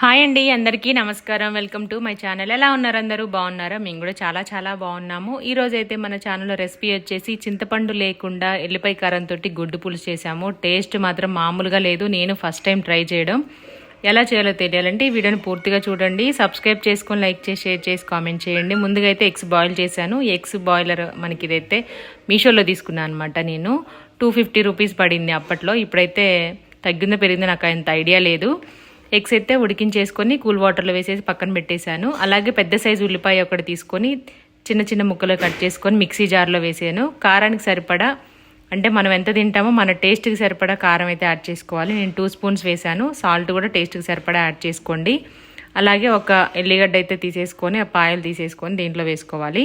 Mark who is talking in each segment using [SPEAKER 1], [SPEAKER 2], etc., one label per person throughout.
[SPEAKER 1] Hi అండి అందరికీ నమస్కారం. Welcome to my channel. ఎలా ఉన్నారు అందరూ? బాగున్నారా? మేము కూడా చాలా చాలా బాగున్నాము. ఈరోజైతే మన ఛానల్లో రెసిపీ వచ్చేసి చింతపండు లేకుండా ఎల్లిపాయ కారంతో గుడ్డు పులుసు చేసాము టేస్ట్ మాత్రం మామూలుగా లేదు. నేను ఫస్ట్ టైం ట్రై చేయడం. ఎలా చేయాలో తెలియాలంటే ఈ వీడియోని పూర్తిగా చూడండి. సబ్స్క్రైబ్ చేసుకొని లైక్ చేసి షేర్ చేసి కామెంట్ చేయండి. ముందుగా అయితే ఎగ్స్ బాయిల్ చేశాను. ఎగ్స్ బాయిలర్ మనకి ఇదైతే మీషోలో తీసుకున్నాను అనమాట నేను. టూ ఫిఫ్టీ రూపీస్ పడింది అప్పట్లో. ఇప్పుడైతే తగ్గిందో పెరిగిందో నాకు అంత ఐడియా లేదు. ఎగ్స్ అయితే ఉడికించేసుకొని కూల్ వాటర్లో వేసేసి పక్కన పెట్టేశాను. అలాగే పెద్ద సైజు ఉల్లిపాయ ఒకటి తీసుకొని చిన్న చిన్న ముక్కలు కట్ చేసుకొని మిక్సీ జార్లో వేసాను. కారానికి సరిపడా అంటే మనం ఎంత తింటామో మన టేస్ట్కి సరిపడా కారం అయితే యాడ్ చేసుకోవాలి. నేను టూ స్పూన్స్ వేసాను సాల్ట్ కూడా టేస్ట్కి సరిపడా యాడ్ చేసుకోండి. అలాగే ఒక ఎల్లిగడ్డ అయితే తీసేసుకొని ఆ పాయలు తీసేసుకొని దీంట్లో వేసుకోవాలి.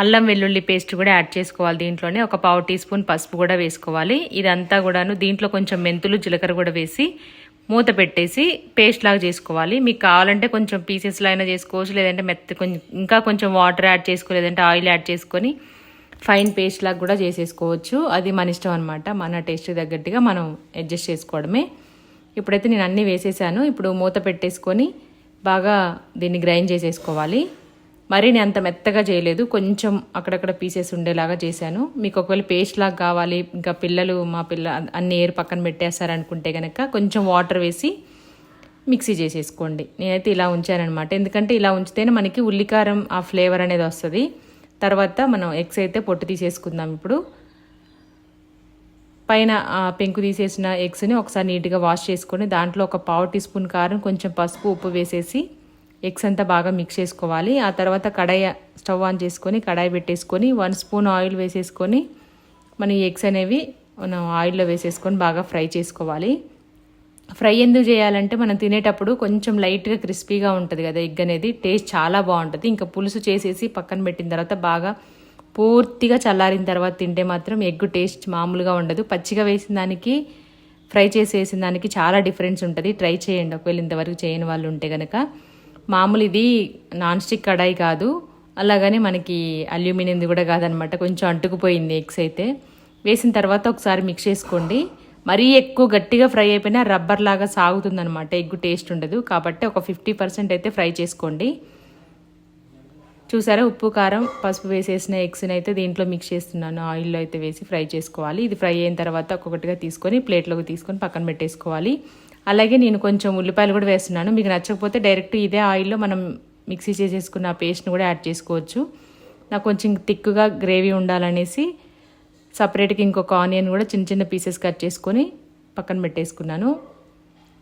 [SPEAKER 1] అల్లం వెల్లుల్లి పేస్ట్ కూడా యాడ్ చేసుకోవాలి దీంట్లోనే. ఒక పావు టీ స్పూన్ పసుపు కూడా వేసుకోవాలి. ఇదంతా కూడాను దీంట్లో కొంచెం మెంతులు జీలకర్ర కూడా వేసి మూత పెట్టేసి పేస్ట్ లాగా చేసుకోవాలి. మీకు కావాలంటే కొంచెం పీసెస్లో అయినా చేసుకోవచ్చు లేదంటే మెత్త కొంచెం ఇంకా కొంచెం వాటర్ యాడ్ చేసుకో లేదంటే ఆయిల్ యాడ్ చేసుకొని ఫైన్ పేస్ట్ లాగా కూడా చేసేసుకోవచ్చు. అది మన ఇష్టం అనమాట మన టేస్ట్ తగ్గట్టుగా మనం అడ్జస్ట్ చేసుకోవడమే. ఇప్పుడైతే నేను అన్నీ వేసేసాను. ఇప్పుడు మూత పెట్టేసుకొని బాగా దీన్ని గ్రైండ్ చేసేసుకోవాలి. మరీ నేను అంత మెత్తగా చేయలేదు. కొంచెం అక్కడక్కడ పీసెస్ ఉండేలాగా చేశాను. మీకు ఒకవేళ పేస్ట్ లాగా కావాలి ఇంకా పిల్లలు మా పిల్ల అన్ని ఏరు పక్కన పెట్టేస్తారనుకుంటే కనుక కొంచెం వాటర్ వేసి మిక్సీ చేసేసుకోండి. నేనైతే ఇలా ఉంచానమాట ఎందుకంటే ఇలా ఉంచితేనే మనకి ఉల్లికారం ఆ ఫ్లేవర్ అనేది వస్తుంది. తర్వాత మనం ఎగ్స్ అయితే పొట్టు తీసేసుకుందాం ఇప్పుడు. పైన పెంకు తీసేసిన ఎగ్స్ని ఒకసారి నీట్గా వాష్ చేసుకొని దాంట్లో ఒక పావు టీ స్పూన్ కారం కొంచెం పసుపు ఉప్పు వేసేసి ఎగ్స్ అంతా బాగా మిక్స్ చేసుకోవాలి. ఆ తర్వాత కడాయి స్టవ్ ఆన్ చేసుకొని కడాయి పెట్టేసుకొని వన్ స్పూన్ ఆయిల్ వేసేసుకొని మన ఎగ్స్ అనేవి మనం ఆయిల్లో వేసేసుకొని బాగా ఫ్రై చేసుకోవాలి. ఫ్రై ఎందుకు చేయాలంటే మనం తినేటప్పుడు కొంచెం లైట్గా క్రిస్పీగా ఉంటుంది కదా ఎగ్ అనేది టేస్ట్ చాలా బాగుంటుంది. ఇంకా పులుసు చేసేసి పక్కన పెట్టిన తర్వాత బాగా పూర్తిగా చల్లారిన తర్వాత తింటే మాత్రం ఎగ్ టేస్ట్ మామూలుగా ఉండదు. పచ్చిగా వేసిన దానికి ఫ్రై చేసి వేసిన దానికి చాలా డిఫరెన్స్ ఉంటుంది. ట్రై చేయండి. ఒకవేళ ఇంతవరకు చేయని వాళ్ళు ఉంటే కనుక మామూలు ఇది నాన్ స్టిక్ కడాయి కాదు. అలాగని మనకి అల్యూమినియంది కూడా కాదనమాట. కొంచెం అంటుకుపోయింది ఎగ్స్ అయితే. వేసిన తర్వాత ఒకసారి మిక్స్ చేసుకోండి. మరీ ఎక్కువ గట్టిగా ఫ్రై అయిపోయినా రబ్బర్ లాగా సాగుతుందనమాట. ఎగ్గు టేస్ట్ ఉండదు. కాబట్టి ఒక ఫిఫ్టీ పర్సెంట్ అయితే ఫ్రై చేసుకోండి. చూసారా? ఉప్పు కారం పసుపు వేసేసిన ఎగ్స్ని అయితే దీంట్లో మిక్స్ చేస్తున్నాను. ఆయిల్లో అయితే వేసి ఫ్రై చేసుకోవాలి. ఇది ఫ్రై అయిన తర్వాత ఒక్కొక్కటిగా తీసుకొని ప్లేట్లోకి తీసుకొని పక్కన పెట్టేసుకోవాలి. అలాగే నేను కొంచెం ఉల్లిపాయలు కూడా వేస్తున్నాను. మీకు నచ్చకపోతే డైరెక్ట్ ఇదే ఆయిల్లో మనం మిక్సీ చేసేసుకున్న పేస్ట్ని కూడా యాడ్ చేసుకోవచ్చు. నాకు కొంచెం థిక్గా గ్రేవీ ఉండాలనేసి సపరేట్గా ఇంకొక ఆనియన్ కూడా చిన్న చిన్న పీసెస్ కట్ చేసుకొని పక్కన పెట్టేసుకున్నాను.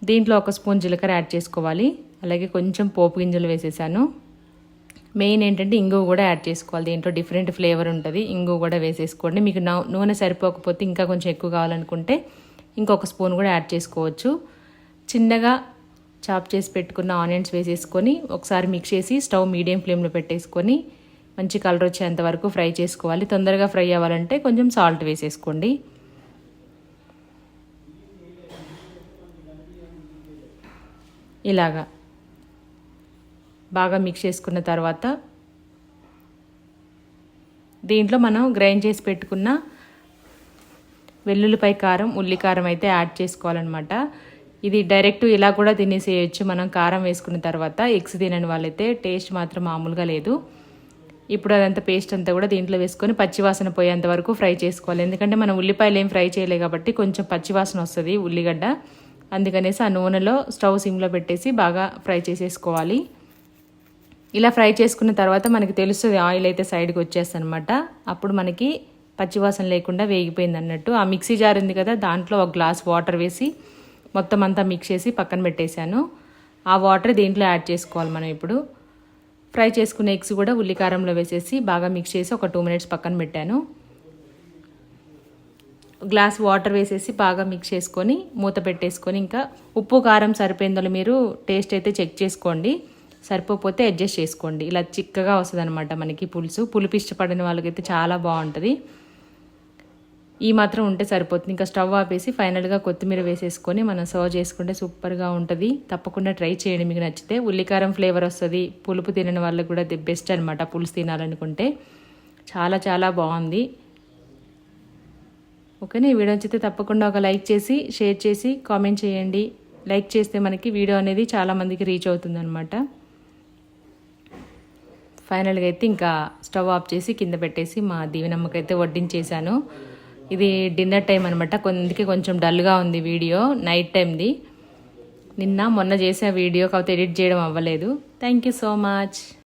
[SPEAKER 1] దీంట్లో ఒక స్పూన్ జీలకర్ర యాడ్ చేసుకోవాలి. అలాగే కొంచెం పోపు గింజలు వేసేసాను. మెయిన్ ఏంటంటే ఇంగువ కూడా యాడ్ చేసుకోవాలి. దీంట్లో డిఫరెంట్ ఫ్లేవర్ ఉంటుంది. ఇంగువ కూడా వేసేసుకోండి. మీకు నూనె సరిపోకపోతే ఇంకా కొంచెం ఎక్కువ కావాలనుకుంటే ఇంకొక స్పూన్ కూడా యాడ్ చేసుకోవచ్చు. చిన్నగా చాప్ చేసి పెట్టుకున్న ఆనియన్స్ వేసేసుకొని ఒకసారి మిక్స్ చేసి స్టవ్ మీడియం ఫ్లేమ్లో పెట్టేసుకొని మంచి కలర్ వచ్చేంత వరకు ఫ్రై చేసుకోవాలి. తొందరగా ఫ్రై అవ్వాలంటే కొంచెం సాల్ట్ వేసేసుకోండి. ఇలాగా బాగా మిక్స్ చేసుకున్న తర్వాత దీంట్లో మనం గ్రైండ్ చేసి పెట్టుకున్న వెల్లుల్లిపై కారం ఉల్లికారం అయితే యాడ్ చేసుకోవాలన్నమాట. ఇది డైరెక్ట్ ఇలా కూడా తినేసేయచ్చు. మనం కారం వేసుకున్న తర్వాత ఎగ్స్ తినని వాళ్ళైతే టేస్ట్ మాత్రం మామూలుగా లేదు. ఇప్పుడు అదంతా పేస్ట్ అంతా కూడా దీంట్లో వేసుకొని పచ్చివాసన పోయేంత వరకు ఫ్రై చేసుకోవాలి. ఎందుకంటే మనం ఉల్లిపాయలు ఏం ఫ్రై చేయలే కాబట్టి కొంచెం పచ్చివాసన వస్తుంది ఉల్లిగడ్డ. అందుకనేసి ఆ నూనెలో స్టవ్ సిమ్లో పెట్టేసి బాగా ఫ్రై చేసేసుకోవాలి. ఇలా ఫ్రై చేసుకున్న తర్వాత మనకి తెలుస్తుంది ఆయిల్ అయితే సైడ్కి వచ్చేస్తుంది అనమాట అప్పుడు మనకి పచ్చివాసన లేకుండా వేగిపోయింది అన్నట్టు ఆ మిక్సీ జార్ ఉంది కదా దాంట్లో ఒక గ్లాస్ వాటర్ వేసి మొత్తం అంతా మిక్స్ చేసి పక్కన పెట్టేశాను. ఆ వాటర్ దీంట్లో యాడ్ చేసుకోవాలి మనం ఇప్పుడు? ఫ్రై చేసుకున్న ఎగ్స్ కూడా ఉల్లికారంలో వేసేసి బాగా మిక్స్ చేసి ఒక టూ మినిట్స్ పక్కన పెట్టాను. గ్లాస్ వాటర్ వేసేసి బాగా మిక్స్ చేసుకొని మూత పెట్టేసుకొని ఇంకా ఉప్పు కారం సరిపోయిందో మీరు టేస్ట్ అయితే చెక్ చేసుకోండి. సరిపోతే అడ్జస్ట్ చేసుకోండి. ఇలా చిక్కగా వస్తుంది అనమాట మనకి పులుసు. పులుపు ఇష్టపడిన వాళ్ళకైతే చాలా బాగుంటుంది. ఈ మాత్రం ఉంటే సరిపోతుంది. ఇంకా స్టవ్ ఆపేసి ఫైనల్గా కొత్తిమీర వేసేసుకొని మనం సర్వ్ చేసుకుంటే సూపర్గా ఉంటుంది. తప్పకుండా ట్రై చేయండి మీకు నచ్చితే. ఉల్లికారం ఫ్లేవర్ వస్తుంది. పులుపు తినని వాళ్ళకి కూడా ది బెస్ట్ అనమాట పులుసు తినాలనుకుంటే. చాలా చాలా బాగుంది. ఓకేనా ఈ వీడియో నచ్చితే తప్పకుండా ఒక లైక్ చేసి షేర్ చేసి కామెంట్ చేయండి. లైక్ చేస్తే మనకి వీడియో అనేది చాలామందికి రీచ్ అవుతుంది అనమాట ఫైనల్గా అయితే ఇంకా స్టవ్ ఆఫ్ చేసి కింద పెట్టేసి మా దీవెనమ్మకైతే వడ్డించేసాను ఇది డిన్నర్ టైం అనమాట కొందుకే కొంచెం డల్గా ఉంది వీడియో నైట్ టైంది. నిన్న మొన్న చేసిన వీడియో కాకపోతే ఎడిట్ చేయడం అవ్వలేదు. Thank you so much.